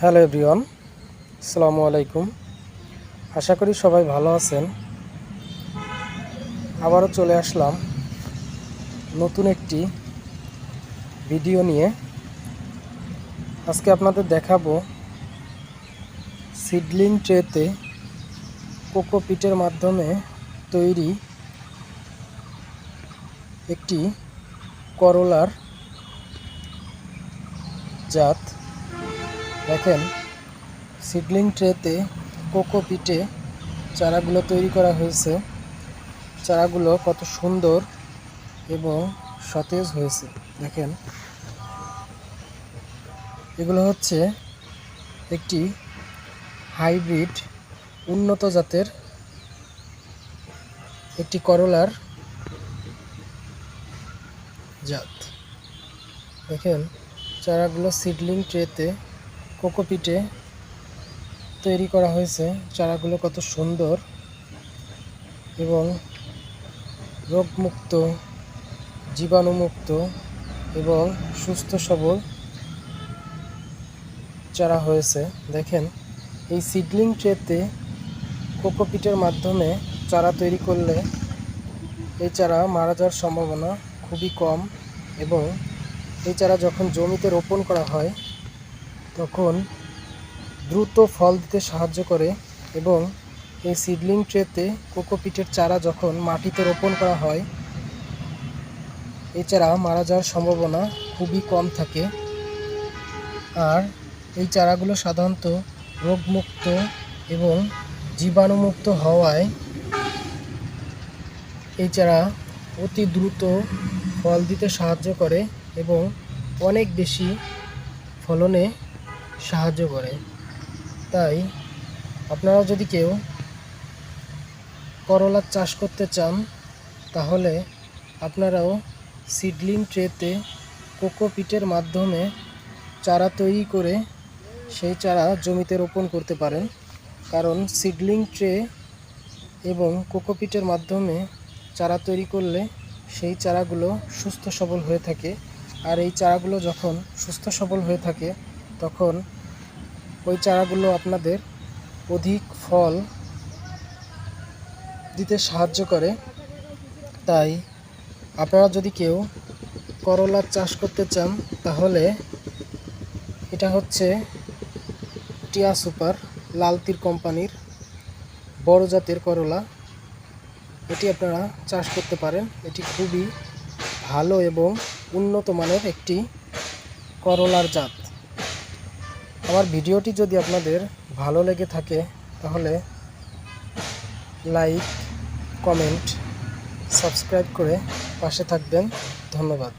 Hello everyone, আসসালামু আলাইকুম। আশা করি সবাই ভালো আছেন। আবারও চলে আসলাম নতুন একটি ভিডিও নিয়ে। আজকে আপনাদের দেখাবো সিডলিং ট্রেতে কোকোপিটের মাধ্যমে তৈরি একটি করলার জাত। দেখেন সিডলিং ট্রেতে কোকোপিটে চারাগুলো তৈরি করা হয়েছে। চারাগুলো কত সুন্দর এবং সতেজ হয়েছে। দেখেন, এগুলো হচ্ছে একটি হাইব্রিড উন্নত জাতের একটি করলার জাত। দেখেন, চারাগুলো সিডলিং ট্রেতে কোকোপিটে তৈরি করা হয়েছে। চারাগুলো কত সুন্দর এবং রোগমুক্ত, জীবাণুমুক্ত এবং সুস্থ সবল চারা হয়েছে। দেখেন, এই সিডলিং ট্রেতে কোকোপিটের মাধ্যমে চারা তৈরি করলে এই চারা মারা যাওয়ার সম্ভাবনা খুবই কম এবং এই চারা যখন জমিতে রোপণ করা হয় তখন দ্রুত ফল দিতে সাহায্য করে এবং এই সিডলিং ট্রেতে কোকোপিটের চারা যখন মাটিতে রোপণ করা হয়, এই চারা মারা যাওয়ার সম্ভাবনা খুবই কম থাকে। আর এই চারাগুলো সাধারণত রোগমুক্ত এবং জীবাণুমুক্ত হওয়ায় এই চারা অতি দ্রুত ফল দিতে সাহায্য করে এবং অনেক বেশি ফলনে সাহায্য করে। তাই আপনারা যদি কেউ করলার চাষ করতে চান, তাহলে আপনারাও সিডলিং ট্রেতে কোকোপিটের মাধ্যমে চারা তৈরি করে সেই চারা জমিতে রোপণ করতে পারেন। কারণ সিডলিং ট্রে এবং কোকোপিটের মাধ্যমে চারা তৈরি করলে সেই চারাগুলো সুস্থ সবল হয়ে থাকে। আর এই চারাগুলো যখন সুস্থ সবল হয়ে থাকে তখন ওই চারাগুলো আপনাদের অধিক ফল দিতে সাহায্য করে। তাই আপনারা যদি কেউ করলার চাষ করতে চান, তাহলে এটা হচ্ছে টিয়া সুপার লালতির কোম্পানির বড় জাতের করলা। এটি আপনারা চাষ করতে পারেন। এটি খুবই ভালো এবং উন্নত মানের একটি করলার জাত। আমার ভিডিওটি যদি আপনাদের ভালো লেগে থাকে, তাহলে লাইক, কমেন্ট, সাবস্ক্রাইব করে পাশে থাকবেন। ধন্যবাদ।